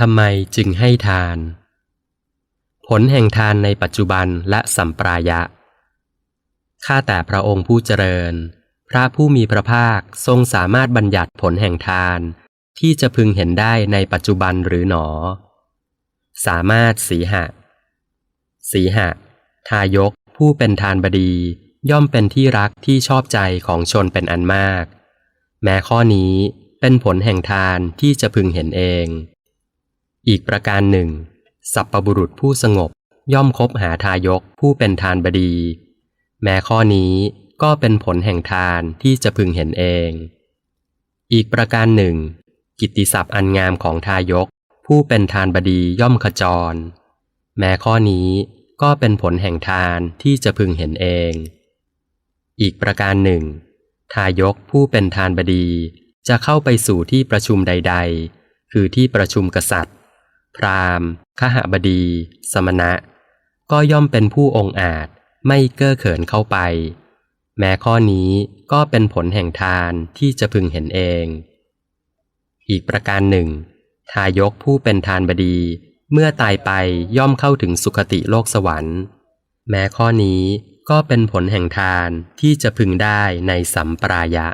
ทำไมจึงให้ทาน ผลแห่งทานในปัจจุบันและสัมปรายะ ข้าแต่พระองค์ผู้เจริญ พระผู้มีพระภาคทรงสามารถบัญญัติผลแห่งทาน ที่จะพึงเห็นได้ในปัจจุบันหรือหนอ สามารถสีหะ สีหะ ทายกผู้เป็นทานบดีย่อมเป็นที่รักที่ชอบใจของชนเป็นอันมาก แม้ข้อนี้เป็นผลแห่งทานที่จะพึงเห็นเอง อีกประการหนึ่ง สัพปบุรุษผู้สงบย่อมคบหาทายกผู้เป็นทานบดี แม้ข้อนี้ก็เป็นผลแห่งทานที่จะพึงเห็นเอง อีกประการหนึ่ง กิตติศัพท์อันงามของทายก ผู้เป็นทานบดีย่อมขจร แม้ข้อนี้ก็เป็นผลแห่งทานที่จะพึงเห็นเอง อีกประการหนึ่ง ทายกผู้เป็นทานบดีจะเข้าไปสู่ที่ประชุมใด ๆ คือที่ประชุมกษัตริย์ พราหมณ์ขหบดี สมณะ ก็ย่อมเป็นผู้องอาจไม่เก้อเขินเข้าไป แม้ข้อนี้ก็เป็นผลแห่งทานที่จะพึงเห็นเอง อีกประการหนึ่ง ทายกผู้เป็นทานบดีเมื่อตายไปย่อมเข้าถึงสุคติโลกสวรรค์ แม้ข้อนี้ก็เป็นผลแห่งทานที่จะพึงได้ในสัมปรายะ